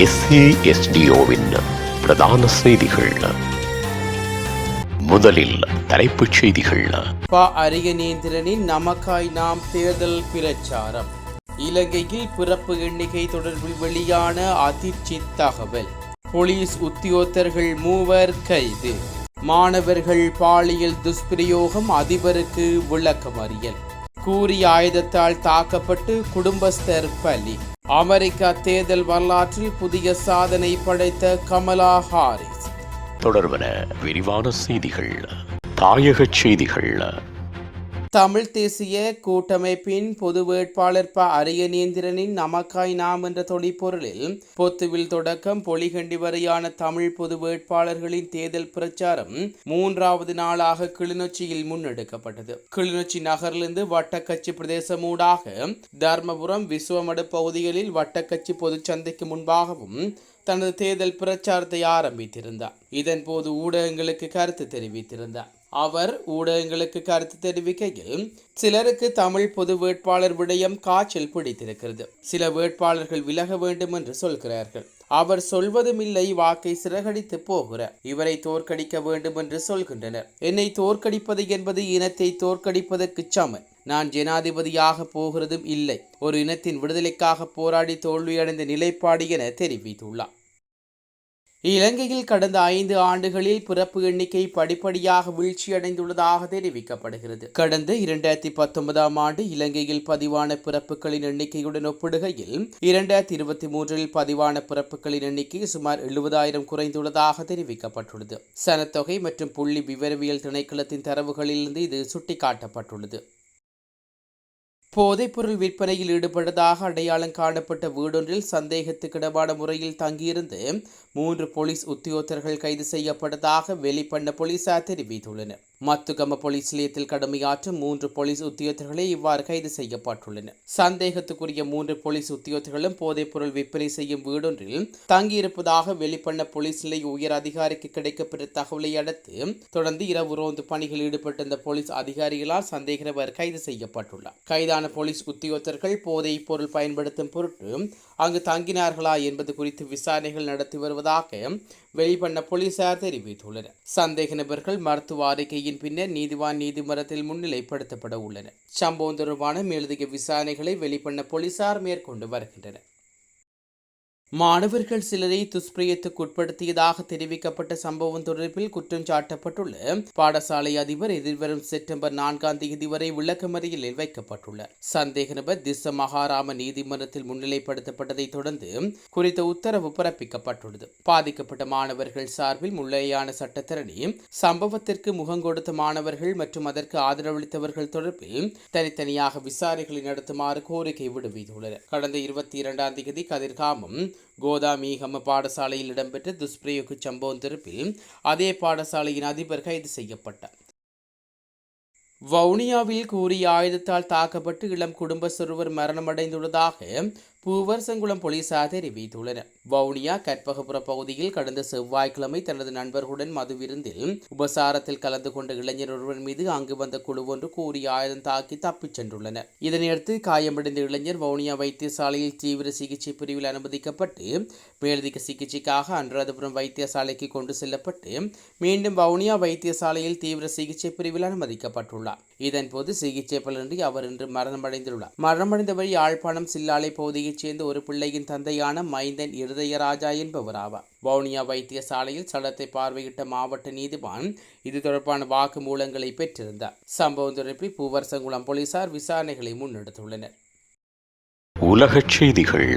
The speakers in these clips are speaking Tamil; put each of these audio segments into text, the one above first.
எஸ்ஏஎஸ்டிஓவின் பிரதான செய்திகள். முதலில் தலைப்புச் செய்திகள். ப அரியநேந்திரனின் நமக்காய் நாம் தேர்தல் பிரச்சாரம். இலங்கையில் பிறப்பு எண்ணிக்கை தொடர்பில் வெளியான அதிர்ச்சி தகவல். போலீஸ் உத்தியோகத்தர்கள் மூவர் கைது. மாணவர்கள் பாலியல் துஷ்பிரயோகம் அதிபருக்கு விளக்கமறியல். கூறிய ஆயுதத்தால் தாக்கப்பட்டு குடும்பஸ்தர் பலி. அமெரிக்கா தேர்தல் வரலாற்றில் புதிய சாதனை படைத்த கமலா ஹாரிஸ். தொடர்பன விரிவான செய்திகள் தாயக செய்திகள் தமிழ் தேசிய கூட்டமைப்பின் பொது வேட்பாளர் ப அரியநேந்திரனின் நமக்காய் நாம் என்ற தொழிற்பொருளில் பொத்துவில் தொடக்கம் பொலிகண்டி வரையான தமிழ் பொது வேட்பாளர்களின் தேர்தல் பிரச்சாரம் மூன்றாவது நாளாக கிளிநொச்சியில் முன்னெடுக்கப்பட்டது. கிளிநொச்சி நகரிலிருந்து வட்டக்கட்சி பிரதேசமூடாக தர்மபுரம் விசுவமடு பகுதிகளில் வட்டக்கட்சி பொதுச்சந்தைக்கு முன்பாகவும் தனது தேர்தல் பிரச்சாரத்தை ஆரம்பித்திருந்தார். இதன்போது ஊடகங்களுக்கு கருத்து தெரிவித்திருந்தார். அவர் ஊடகங்களுக்கு கருத்து தெரிவிக்கையில் சிலருக்கு தமிழ் பொது வேட்பாளர் விடயம் காய்ச்சல் பிடித்திருக்கிறது. சில வேட்பாளர்கள் விலக வேண்டும் என்று சொல்கிறார்கள். அவர் சொல்வதுமில்லை வாக்கை சிறகடித்து போகிறார் இவரை தோற்கடிக்க வேண்டும் என்று சொல்கின்றனர். என்னை தோற்கடிப்பது என்பது இனத்தை தோற்கடிப்பதற்கு சமன். நான் ஜனாதிபதியாக போகிறதும் இல்லை. ஒரு இனத்தின் விடுதலைக்காக போராடி தோல்வியடைந்த நிலைப்பாடு என தெரிவித்துள்ளார். இலங்கையில் கடந்த ஐந்து ஆண்டுகளில் பிறப்பு எண்ணிக்கை படிப்படியாக வீழ்ச்சியடைந்துள்ளதாக தெரிவிக்கப்படுகிறது. கடந்த இரண்டாயிரத்தி பத்தொன்பதாம் ஆண்டு இலங்கையில் பதிவான பிறப்புகளின் எண்ணிக்கையுடன் ஒப்பிடுகையில் இரண்டாயிரத்தி இருபத்தி மூன்றில் பதிவான பிறப்புகளின் எண்ணிக்கை சுமார் எழுபதாயிரம் குறைந்துள்ளதாக தெரிவிக்கப்பட்டுள்ளது. சனத்தொகை மற்றும் புள்ளி விவரவியல் திணைக்களத்தின் தரவுகளிலிருந்து இது சுட்டிக்காட்டப்பட்டுள்ளது. போதைப்பொருள் விற்பனையில் ஈடுபட்டதாக அடையாளம் காணப்பட்ட வீடொன்றில் சந்தேகத்துக்கிடமான முறையில் தங்கியிருந்து மூன்று போலீஸ் உத்தியோகத்தர்கள் கைது செய்யப்பட்டதாக வெளிப்பண்ண போலீசார் தெரிவித்துள்ளனர். மத்துகம போலீஸ் நிலையத்தில் கடமையாற்றும் மூன்று போலீஸ் உத்தியோகர்களே இவ்வாறு கைது செய்யப்பட்டுள்ளனர். சந்தேகத்துக்குரிய மூன்று போலீஸ் உத்தியோகத்தர்களும் போதைப்பொருள் விற்பனை செய்யும் வீடொன்றில் தங்கியிருப்பதாக வெளிப்பண்ண போலீஸ் நிலைய உயர் அதிகாரிக்கு கிடைக்கப்பெற்ற தகவலை அடுத்து தொடர்ந்து இரவு ரோந்து பணிகளில் ஈடுபட்டிருந்த போலீஸ் அதிகாரிகளால் சந்தேக நபர் கைது செய்யப்பட்டுள்ளார். கைதான போலீஸ் உத்தியோகர்கள் போதைப் பொருள் பயன்படுத்தும் பொருட்டு அங்கு தங்கினார்களா என்பது குறித்து விசாரணைகள் நடத்தி வருவதாக வெளிப்பண்ண போலீசார் தெரிவித்துள்ளனர். சந்தேக நபர்கள் மருத்துவ அறிக்கையின் பின்னர் நீதிவான் நீதிமன்றத்தில் முன்னிலைப்படுத்தப்பட உள்ளனர். சம்பவம் தொடர்பான மேலதிக விசாரணைகளை வெளிப்பண்ண போலீசார் மேற்கொண்டு வருகின்றனர். மாணவர்கள் சிலரை துஷ்பிரயத்துக்கு உட்படுத்தியதாக தெரிவிக்கப்பட்ட சம்பவம் தொடர்பில் குற்றம் சாட்டப்பட்டுள்ள பாடசாலை அதிபர் எதிர்வரும் செப்டம்பர் நான்காம் தேதி வரை விளக்கமறியலில் வைக்கப்பட்டுள்ளார். சந்தேக நபர் திச மகாராம நீதிமன்றத்தில் முன்னிலைப்படுத்தப்பட்டதை தொடர்ந்து குறித்த உத்தரவு பிறப்பிக்கப்பட்டுள்ளது. பாதிக்கப்பட்ட மாணவர்கள் சார்பில் முள்ளையான சட்டத்தரணி சம்பவத்திற்கு முகங்கொடுத்த மாணவர்கள் மற்றும் அதற்கு ஆதரவளித்தவர்கள் தொடர்பில் தனித்தனியாக விசாரணைகளை நடத்துமாறு கோரிக்கை விடுவித்துள்ளனர். கடந்த இருபத்தி இரண்டாம் தேதி கதிர்காமம் கோதாமீகம பாடசாலையில் இடம்பெற்ற துஷ்பிரயோக சம்பவம் தொடர்பில் அதே பாடசாலையின் அதிபர் கைது செய்யப்பட்டார். வவுனியாவில் கூறிய ஆயுதத்தால் தாக்கப்பட்டு இளம் குடும்ப சிறுவர் மரணமடைந்துள்ளதாக பூவரசங்குளம் போலீசார் தெரிவித்துள்ளனர். வவுனியா கற்பகபுர பகுதியில் கடந்த செவ்வாய்க்கிழமை தனது நண்பர்களுடன் மது விருந்தில் உபசாரத்தில் கலந்து கொண்ட இளைஞர் ஒருவர் மீது அங்கு வந்த குழு ஒன்று கூறி ஆயுதம் தாக்கி தப்பிச் சென்றுள்ளனர். இதனையடுத்து காயமடைந்த இளைஞர் வவுனியா வைத்தியசாலையில் தீவிர சிகிச்சை பிரிவில் அனுமதிக்கப்பட்டு மேலதிக சிகிச்சைக்காக அனுராதபுரம் வைத்தியசாலைக்கு கொண்டு செல்லப்பட்டு மீண்டும் வவுனியா வைத்தியசாலையில் தீவிர சிகிச்சை பிரிவில் அனுமதிக்கப்பட்டுள்ளார். இதன்போது சிகிச்சை பலனின்றி அவர் இன்று மரணமடைந்துள்ளார். மரணமடைந்தவர் யாழ்ப்பாணம் சில்லாலை பகுதியைச் சேர்ந்த ஒரு பிள்ளையின் தந்தையான மைந்தன் இருதயராஜா என்பவர் ஆவார். வவுனியா வைத்தியசாலையில் சடத்தை பார்வையிட்ட மாவட்ட நீதிவான் இது தொடர்பான வாக்குமூலங்களை பெற்றிருந்தார். சம்பவம் தொடர்பில் பூவரசங்குளம் போலீசார் விசாரணைகளை முன்னெடுத்துள்ளனர். உலகச் செய்திகள்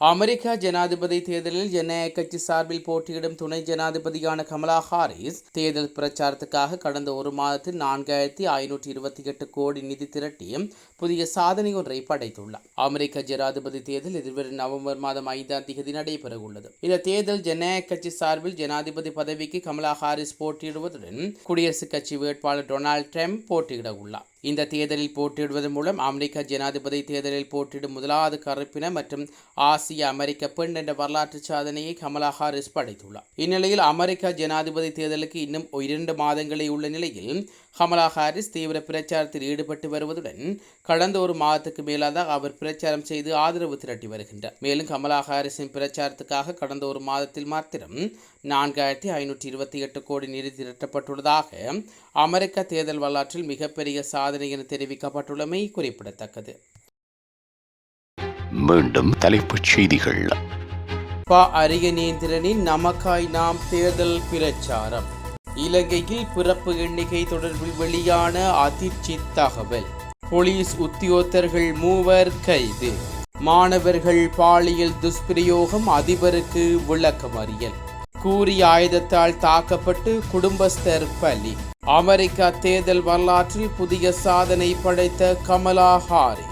அமெரிக்கா ஜனாதிபதி தேர்தலில் ஜனநாயக கட்சி சார்பில் போட்டியிடும் துணை ஜனாதிபதியான கமலா ஹாரிஸ் தேர்தல் பிரச்சாரத்துக்காக கடந்த ஒரு மாதத்தில் நான்காயிரத்தி ஐநூற்றி இருபத்தி எட்டு கோடி நிதி திரட்டியும் புதிய சாதனை ஒன்றை படைத்துள்ளார். அமெரிக்க ஜனாதிபதி தேர்தல் எதிர்வரும் நவம்பர் மாதம் ஐந்தாம் தேதி நடைபெற உள்ளது இந்த தேர்தல் ஜனநாயக கட்சி சார்பில் ஜனாதிபதி பதவிக்கு கமலா ஹாரிஸ் போட்டியிடுவதுடன் குடியரசுக் கட்சி வேட்பாளர் டொனால்ட் ட்ரம்ப் போட்டியிட உள்ளார் இந்த தேர்தலில் போட்டியிடுவதன் மூலம் அமெரிக்க ஜனாதிபதி தேர்தலில் போட்டியிடும் முதலாவது கருப்பின மற்றும் ஆசிய அமெரிக்க பெண் என்ற வரலாற்று சாதனையை கமலா ஹாரிஸ் படைத்துள்ளார். இந்நிலையில் அமெரிக்க ஜனாதிபதி தேர்தலுக்கு இன்னும் இரண்டு மாதங்களே உள்ள நிலையில் கமலா ஹாரிஸ் தீவிர பிரச்சாரத்தில் ஈடுபட்டு வருவதுடன் கடந்த ஒரு மாதத்துக்கு மேலாக அவர் பிரச்சாரம் செய்து ஆதரவு திரட்டி வருகின்றார். மேலும் கமலா ஹாரிஸின் பிரச்சாரத்துக்காக கடந்த ஒரு மாதத்தில் மாத்திரம் நான்காயிரத்தி ஐநூற்றி இருபத்தி எட்டு கோடி நிதி திரட்டப்பட்டுள்ளதாக அமெரிக்க தேர்தல் வரலாற்றில் மிகப்பெரிய சாதனை என தெரிவிக்கப்பட்டுள்ளமை குறிப்பிடத்தக்கது. மீண்டும் தலைப்புச் செய்திகள். ப. அரியநேந்திரனின் நமக்காய் நாம் தேர்தல் பிரச்சாரம். இலங்கையில் பிறப்பு எண்ணிக்கை தொடர்பில் வெளியான அதிர்ச்சி தகவல். போலீஸ் உத்தியோகத்தர்கள் மூவர் கைது. மாணவர்கள் பாலியல் துஷ்பிரயோகம் அதிபருக்கு விளக்கமறியல். கூறிய ஆயுதத்தால் தாக்கப்பட்டு குடும்பஸ்தர் பலி. அமெரிக்கா தேர்தல் வரலாற்றில் புதிய சாதனை படைத்த கமலா ஹாரி.